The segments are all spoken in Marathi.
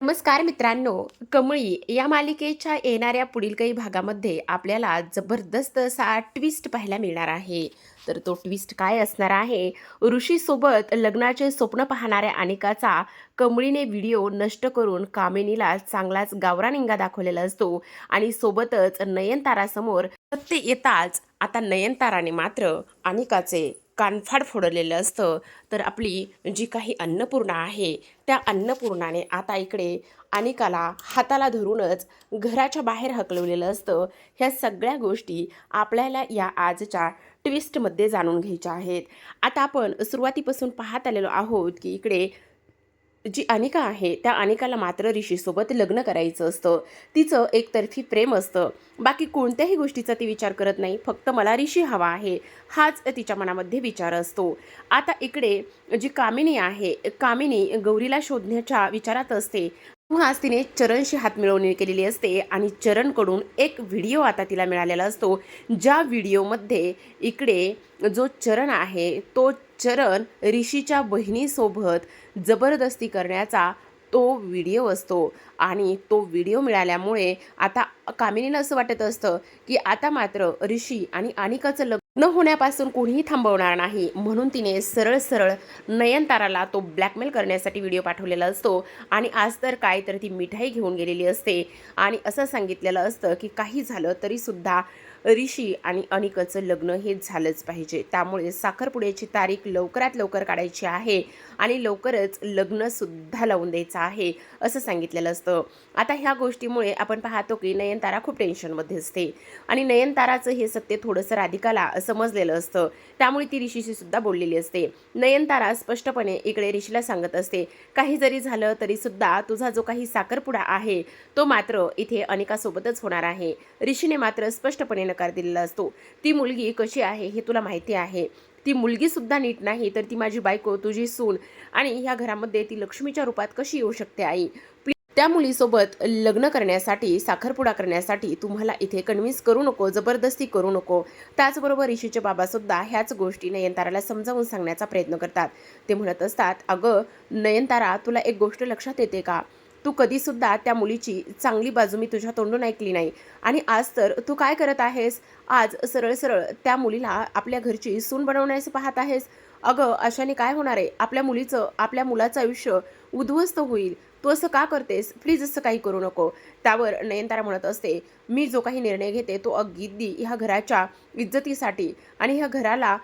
नमस्कार मित्रांनो कमळी या मालिकेच्या येणाऱ्या पुढील काही भागामध्ये आपल्याला जबरदस्त असा ट्विस्ट पाहायला मिळणार आहे. तर तो ट्विस्ट काय असणार आहे? ऋषीसोबत लग्नाचे स्वप्न पाहणाऱ्या अनिकाचा कमळीने व्हिडिओ नष्ट करून कामिनीला चांगलाच गावरानिंगा दाखवलेला असतो आणि सोबतच नयनतारासमोर सत्य येताच आता नयनताराने मात्र अनिकाचे कानफाड फोडलेलं असतं. तर आपली जी काही अन्नपूर्णा आहे त्या अन्नपूर्णाने आता इकडे अनिकाला हाताला धरूनच घराच्या बाहेर हकलवलेलं असतं. ह्या सगळ्या गोष्टी आपल्याला या आजच्या ट्विस्टमध्ये जाणून घ्यायच्या आहेत. आता आपण सुरुवातीपासून पाहत आलेलो आहोत की इकडे जी अनिका आहे त्या अनिकाला मात्र ऋषीसोबत लग्न करायचं असतं. तिचं एकतर्फी प्रेम असतं. बाकी कोणत्याही गोष्टीचा ती विचार करत नाही. फक्त मला ऋषी हवा आहे हाच तिच्या मनामध्ये विचार असतो. आता इकडे जी कामिनी आहे कामिनी गौरीला शोधण्याच्या विचारात असते. तेव्हाच तिने चरणशी हात मिळवणी केलेली असते आणि चरणकडून एक व्हिडिओ आता तिला मिळालेला असतो. ज्या व्हिडिओमध्ये इकडे जो चरण आहे तो चरण ऋषीच्या बहिणीसोबत जबरदस्ती करण्याचा तो व्हिडिओ असतो. आणि तो व्हिडिओ मिळाल्यामुळे आता कामिनीला असं वाटत असतं की आता मात्र ऋषी आणि अनिकाचं लग्न होण्यापासून कोणीही थांबवणार नाही. म्हणून तिने सरळ सरळ नयनताराला तो ब्लॅकमेल करण्यासाठी व्हिडिओ पाठवलेला असतो. आणि आज तर काय तर ती मिठाई घेऊन गेलेली असते. आणि असं सांगितलेलं असतं की काही झालं तरीसुद्धा ऋषी आणि अनिकाचं लग्न हे झालंच पाहिजे. त्यामुळे साखरपुड्याची तारीख लवकरात लवकर काढायची आहे आणि लवकरच लग्नसुद्धा लावून द्यायचं आहे असं सांगितलेलं असतं. आता ह्या गोष्टीमुळे आपण पाहतो की नयनतारा खूप टेन्शनमध्ये असते आणि नयनताराचं हे सत्य थोडंसं राधिकाला समजलेलं असतं. त्यामुळे ती ऋषीशी सुद्धा बोललेली असते. नयनतारा स्पष्टपणे इकडे ऋषीला सांगत असते काही जरी झालं तरीसुद्धा तुझा जो काही साखरपुडा आहे तो मात्र इथे अनिकासोबतच होणार आहे. ऋषीने मात्र स्पष्टपणे नकार दिलेला असतो. ती मुलगी कशी आहे हे तुला माहिती आहे. ती मुलगी सुद्धा नीट नाही तर ती माझी बायको तुझी सून आणि ह्या घरामध्ये ती लक्ष्मीच्या रूपात कशी येऊ शकते आई? त्या मुलीसोबत लग्न करण्यासाठी साखरपुडा करण्यासाठी तुम्हाला इथे कन्व्हिन्स करू नको जबरदस्ती करू नको. त्याचबरोबर ऋषीचे बाबासुद्धा ह्याच गोष्टी नयनताराला समजावून सांगण्याचा प्रयत्न करतात. ते म्हणत असतात अगं नयनतारा तुला एक गोष्ट लक्षात येते का? तू कधीसुद्धा त्या मुलीची चांगली बाजू मी तुझ्या तोंडून ऐकली नाही. आणि आज तर तू काय करत आहेस? आज सरळ सरळ त्या मुलीला आपल्या घरची सून बनवण्याचं पाहत आहेस. अगं अशाने काय होणार आहे? आपल्या मुलीचं आपल्या मुलाचं आयुष्य उद्ध्वस्त होईल. तू असं का करतेस? प्लीज असं काही करू नको. त्यावर नयनतारा म्हणत असते मी जो काही निर्णय घेते तो अगदी ह्या घराच्या इज्जतीसाठी आणि ह्या घराला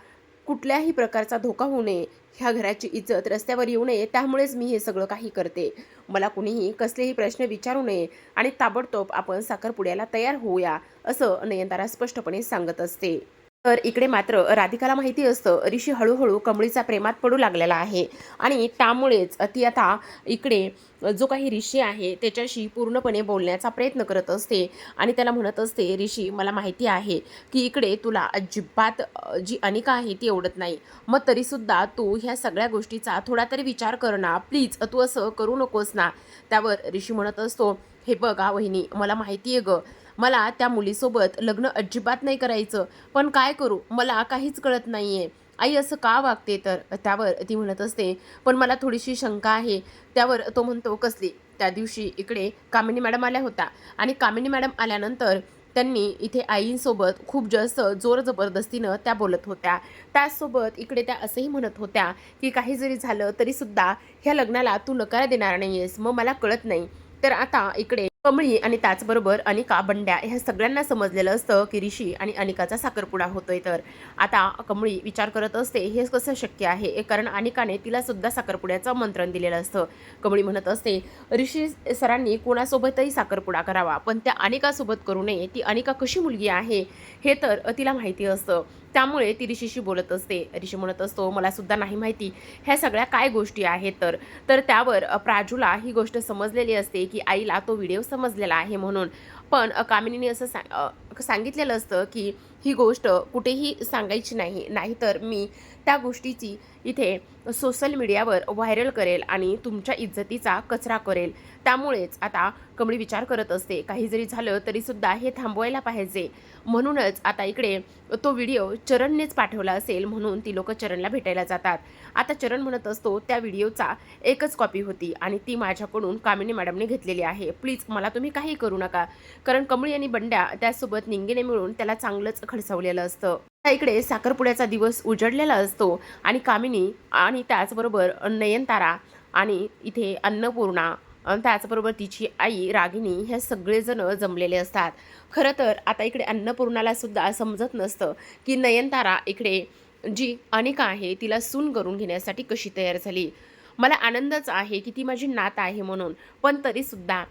कुठल्याही प्रकारचा धोका होऊ नये. ह्या घराची इज्जत रस्त्यावर येऊ नये त्यामुळेच मी हे सगळं काही करते. मला कुणीही कसलेही प्रश्न विचारू नये आणि ताबडतोब आपण साखरपुड्याला तयार होऊया असं नयनतारा स्पष्टपणे सांगत असते. तर इकडे मात्र राधिकाला माहिती असतं ऋषी हळूहळू कमळीचा प्रेमात पडू लागलेला आहे. आणि त्यामुळेच ती आता इकडे जो काही ऋषी आहे त्याच्याशी पूर्णपणे बोलण्याचा प्रयत्न करत असते. आणि त्याला म्हणत असते ऋषी मला माहिती आहे की इकडे तुला अजिबात जी अनिका आहे ती आवडत नाही. मग तरीसुद्धा तू ह्या सगळ्या गोष्टीचा थोडा तरी विचार कर ना. प्लीज तू असं करू नकोस ना. त्यावर ऋषी म्हणत असतो हे बघा वहिनी मला माहिती आहे गं. मला त्या मुलीसोबत लग्न अजिबात नाही करायचं. पण काय करू? मला काहीच कळत नाही आहे आई असं का वागते तर? त्यावर ती म्हणत असते पण मला थोडीशी शंका आहे. त्यावर तो म्हणतो कसली? त्या दिवशी इकडे कामिनी मॅडम आल्या होत्या. आणि कामिनी मॅडम आल्यानंतर त्यांनी इथे आईंसोबत खूप जास्त जोर जबरदस्तीनं त्या बोलत होत्या. त्याचसोबत इकडे त्या असंही म्हणत होत्या की काही जरी झालं तरीसुद्धा ह्या लग्नाला तू नकार देणार नाही आहेस मग मला कळत नाही. तर आता इकडे कमळी आणि त्याचबरोबर अनिका बंड्या ह्या सगळ्यांना समजलेलं असतं की ऋषी आणि अनिकाचा साखरपुडा होतोय तर. आता कमळी विचार करत असते हे कसं शक्य आहे? कारण अनिकाने तिला सुद्धा साखरपुड्याचं आमंत्रण दिलेलं असतं. कमळी म्हणत असते ऋषी सरांनी कोणासोबतही साखरपुडा करावा पण त्या अनिकासोबत करू नये. ती अनिका कशी मुलगी आहे? हे तर तिला माहिती असतं. त्यामुळे ती ऋषीशी बोलत असते. ऋषी म्हणत असतो मला सुद्धा नाही माहिती ह्या सगळ्या काय गोष्टी आहेत तर. तर त्यावर प्राजूला ही गोष्ट समजलेली असते की आईला तो व्हिडिओ समजलेला आहे म्हणून. पण कामिनीने असं सांग सांगितलेलं असतं की ही गोष्ट कुठेही सांगायची नाही नाहीतर मी त्या गोष्टीची इथे सोशल मीडियावर व्हायरल करेल आणि तुमच्या इज्जतीचा कचरा करेल. त्यामुळेच आता कमळी विचार करत असते. काही जरी झालं तरीसुद्धा हे थांबवायला पाहिजे. म्हणूनच आता इकडे तो व्हिडिओ चरणनेच पाठवला असेल म्हणून ती लोक चरणला भेटायला जातात. आता चरण म्हणत असतो त्या व्हिडिओचा एकच कॉपी होती आणि ती माझ्याकडून कामिनी मॅडमने घेतलेली आहे. प्लीज मला तुम्ही काही करू नका. कारण कमळी आणि बंड्या त्यासोबत निंगेने मिळून त्याला चांगलंच खडसावलेलं असतं. त्या इकडे साखरपुड्याचा दिवस उजडलेला असतो आणि कामिनी आणि त्याचबरोबर नयनतारा आणि इथे अन्नपूर्णा त्याचबरोबर तिची आई रागिनी हे सगळेजण जमलेले असतात. खरं तर आता इकडे अन्नपूर्णाला सुद्धा समजत नसतं की नयनतारा इकडे जी अनिका आहे तिला सून करून घेण्यासाठी कशी तयार झाली. मला आनंदच आहे की ती माझी नात आहे म्हणून पण तरीसुद्धा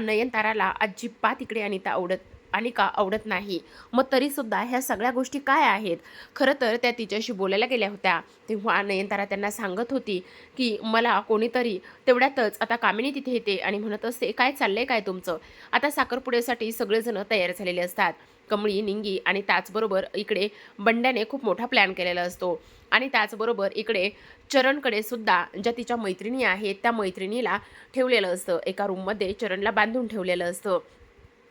नयनताराला अजिबात इकडे अनिता आवडत अनिका आवडत नाही. मग तरीसुद्धा ह्या सगळ्या गोष्टी काय आहेत? खरं तर त्या तिच्याशी बोलायला गेल्या होत्या. तेव्हा नयनतारा त्यांना सांगत होती की मला कोणीतरी तेवढ्यातच आता कामिनी तिथे येते आणि म्हणत असते काय चाललंय काय तुमचं? आता साखरपुड्यासाठी सगळेजण तयार झालेले असतात. कमळी निंगी आणि त्याचबरोबर इकडे बंड्याने खूप मोठा प्लॅन केलेला असतो. आणि त्याचबरोबर इकडे चरणकडे सुद्धा ज्या तिच्या मैत्रिणी आहेत त्या मैत्रिणीला ठेवलेलं असतं. एका रूममध्ये चरणला बांधून ठेवलेलं असतं.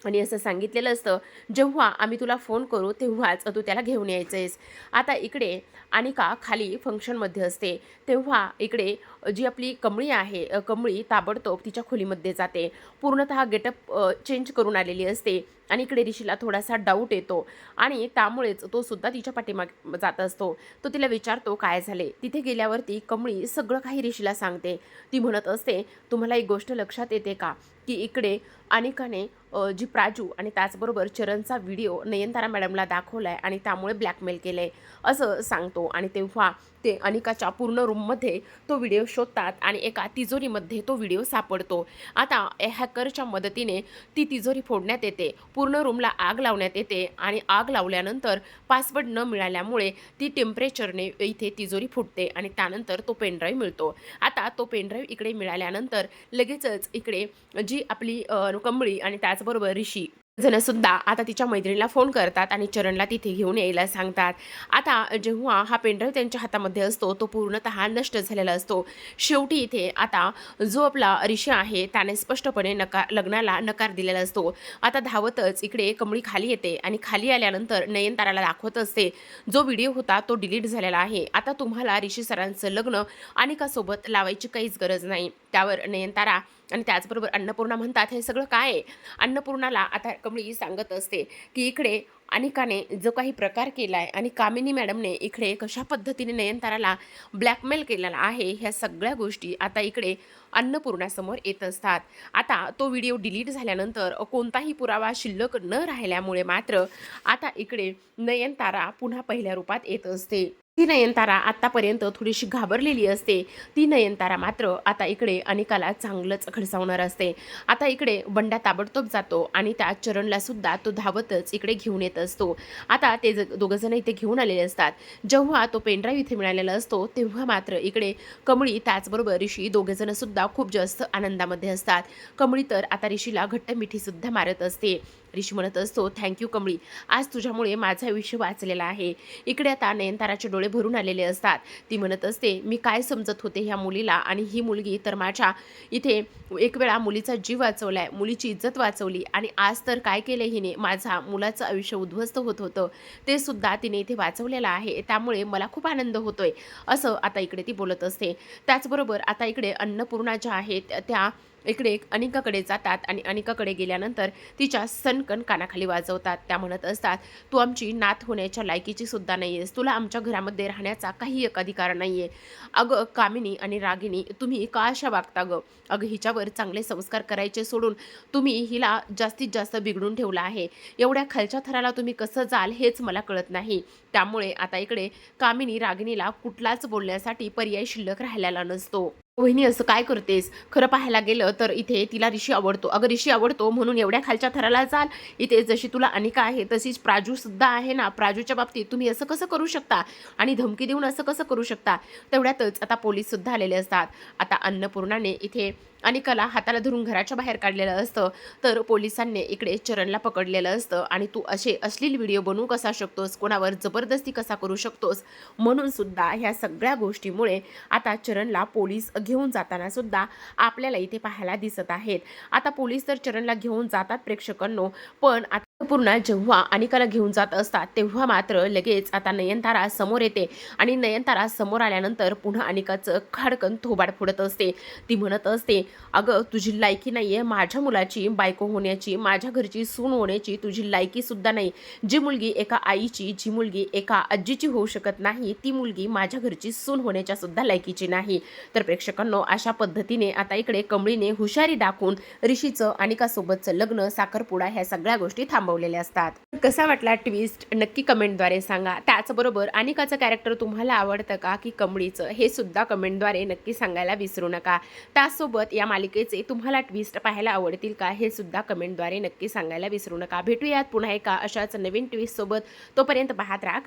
आणि असं सांगितलेलं असतं जेव्हा आम्ही तुला फोन करू तेव्हाच तू त्याला घेऊन यायचं आहेस आता इकडे अनिका खाली फंक्शनमध्ये असते. तेव्हा इकडे जी आपली कमळी आहे कमळी ताबडतोब तिच्या खोलीमध्ये जाते. पूर्णतः गेटअप चेंज करून आलेली असते आणि इकडे ऋषीला थोडासा डाऊट येतो आणि त्यामुळेच तो सुद्धा तिच्या पाठीमाग जात असतो. तो तिला विचारतो काय झाले? तिथे गेल्यावरती कमळी सगळं काही ऋषीला सांगते. ती म्हणत असते तुम्हाला एक गोष्ट लक्षात येते का? की इकडे अनेकाने जी प्राजू आणि त्याचबरोबर चरणचा व्हिडिओ नयनतारा मॅडमला दाखवला आहे आणि त्यामुळे ब्लॅकमेल केलं आहे असं सांगतो आणि तेव्हा ते अनिकाच्या पूर्ण रूममध्ये तो व्हिडिओ शोधतात आणि एका तिजोरीमध्ये तो व्हिडिओ सापडतो. आता हॅकरच्या मदतीने ती तिजोरी फोडण्यात येते. पूर्ण रूमला आग लावण्यात येते आणि आग लावल्यानंतर पासवर्ड न मिळाल्यामुळे ती टेम्परेचरने इथे तिजोरी फुटते आणि त्यानंतर तो पेनड्राईव्ह मिळतो. आता तो पेनड्राईव्ह इकडे मिळाल्यानंतर लगेचच इकडे जी आपली कंबळी आणि त्याचबरोबर ऋषी जण सुद्धा आता तिच्या मैत्रिणीला फोन करतात आणि चरणला तिथे घेऊन यायला सांगतात. आता जेव्हा हा पेनड्राईव्ह त्यांच्या हातामध्ये असतो तो पूर्णतः नष्ट झालेला असतो. शेवटी इथे आता जो आपला ऋषी आहे त्याने स्पष्टपणे नकार लग्नाला नकार दिलेला असतो. आता धावतच इकडे कमळी खाली येते आणि खाली आल्यानंतर नयनताराला दाखवत असते जो व्हिडिओ होता तो डिलीट झालेला आहे. आता तुम्हाला ऋषी सरांचं लग्न अनिकासोबत लावायची काहीच गरज नाही. त्यावर नयनतारा आणि त्याचबरोबर अन्नपूर्णा म्हणतात हे सगळं काय आहे? अन्नपूर्णाला आता कमळी सांगत असते की इकडे अनिकाने जो काही प्रकार केला आहे आणि कामिनी मॅडमने इकडे कशा पद्धतीने नयनताराला ब्लॅकमेल केलेला आहे ह्या सगळ्या गोष्टी आता इकडे अन्नपूर्णासमोर येत असतात. आता तो व्हिडिओ डिलीट झाल्यानंतर कोणताही पुरावा शिल्लक न राहिल्यामुळे मात्र आता इकडे नयनतारा पुन्हा पहिल्या रूपात येत असते. ती नयनतारा आत्तापर्यंत थोडीशी घाबरलेली असते. ती नयनतारा मात्र आता इकडे अनिकाला चांगलंच खडसावणार असते. आता इकडे बंडा ताबडतोब जातो आणि त्या चरणला सुद्धा तो धावतच इकडे घेऊन येत असतो. आता ते ज दोघं जण इथे घेऊन आलेले असतात. जेव्हा तो पेनड्राईव्ह इथे मिळालेला असतो तेव्हा मात्र इकडे कमळी त्याचबरोबर ऋषी दोघेजण सुद्धा खूप जास्त आनंदामध्ये असतात. कमळी तर आता ऋषीला घट्ट मिठीसुद्धा मारत असते. ऋषी म्हणत असतो थँक्यू कमळी. आज तुझ्यामुळे माझं आयुष्य वाचलेलं आहे. इकडे आता नयनताराचे डोळे भरून आलेले असतात. ती म्हणत असते मी काय समजत होते ह्या मुलीला? आणि ही मुलगी तर माझ्या इथे एक वेळा मुलीचा जीव वाचवलाय मुलीची इज्जत वाचवली. आणि आज तर काय केलं हिने? माझा मुलाचं आयुष्य उद्ध्वस्त होत होतं. ते सुद्धा तिने इथे वाचवलेलं आहे. त्यामुळे मला खूप आनंद होतोय. असं आता इकडे ती बोलत असते. त्याचबरोबर आता इकडे अन्नपूर्णा ज्या आहेत त्या इकडे अनिकाकडे जातात आणि अनिकाकडे गेल्यानंतर तिच्या सनकन कानाखाली वाजवतात. त्या म्हणत असतात तू आमची नात होण्याच्या लायकीची सुद्धा नाही आहेस तुला आमच्या घरामध्ये राहण्याचा काही एक अधिकार नाही आहे अगं कामिनी आणि रागिनी तुम्ही का अशा वागता गं? अगं हिच्यावर चांगले संस्कार करायचे सोडून तुम्ही हिला जास्तीत जास्त बिघडून ठेवला आहे. एवढ्या खालच्या थराला तुम्ही कसं जाल हेच मला कळत नाही. त्यामुळे आता इकडे कामिनी रागिनीला कुठलाच बोलण्यासाठी पर्याय शिल्लक राहिलेला नसतो. वहिनी असं काय करतेस? खरं पाहायला गेलं तर इथे तिला ऋषी आवडतो. अगं ऋषी आवडतो म्हणून एवढ्या खालच्या थराला चाल इथे जशी तुला अनिका आहे तशीच प्राजू सुद्धा आहे ना. प्राजूच्या बाबतीत तुम्ही असं कसं करू शकता? आणि धमकी देऊन असं कसं करू शकता? तेवढ्यातच आता पोलीस सुद्धा आलेले असतात. आता अन्नपूर्णाने इथे अनिकाला हाताला धरून घराच्या बाहेर काढलेलं असतं. तर पोलिसांनी इकडे चरणला पकडलेलं असतं. आणि तू असे अश्लील व्हिडिओ बनवू कसा शकतोस? कोणावर जबरदस्ती कसा करू शकतोस? म्हणून सुद्धा ह्या सगळ्या गोष्टीमुळे आता चरणला पोलीस घेऊन जाताना सुद्धा आपल्याला इथे पाहायला दिसत आहेत. आता पोलीस तर चरणला घेऊन जातात प्रेक्षकांनो पण आता पूर्ण जेव्हा अनिकाला घेऊन जात असतात तेव्हा मात्र लगेच आता नयनतारा समोर येते आणि नयनतारा समोर आल्यानंतर पुन्हा अनिकाचं खाडकन थोबाड फोडत असते. ती म्हणत असते अगं तुझी लायकी नाही आहे माझ्या मुलाची बायको होण्याची माझ्या घरची सून होण्याची तुझी लायकीसुद्धा नाही. जी मुलगी एका आईची जी मुलगी एका आजीची होऊ शकत नाही ती मुलगी माझ्या घरची सून होण्याच्या सुद्धा लायकीची नाही. तर प्रेक्षकांनो अशा पद्धतीने आता इकडे कमळीने हुशारी दाखवून ऋषीचं अनिकासोबतचं लग्न साखरपुडा ह्या सगळ्या गोष्टी थांब थांबवलेले असतात. कसा वाटला ट्विस्ट नक्की कमेंटद्वारे सांगा. त्याचबरोबर अनिकाचं कॅरेक्टर तुम्हाला आवडतं का? की कमळीचं? हे सुद्धा कमेंटद्वारे नक्की सांगायला विसरू नका. त्यासोबत या मालिकेचे तुम्हाला ट्विस्ट पाहायला आवडतील का? हे सुद्धा कमेंटद्वारे नक्की सांगायला विसरू नका. भेटूयात पुन्हा एका अशाच नवीन ट्विस्टसोबत तोपर्यंत पाहत राहा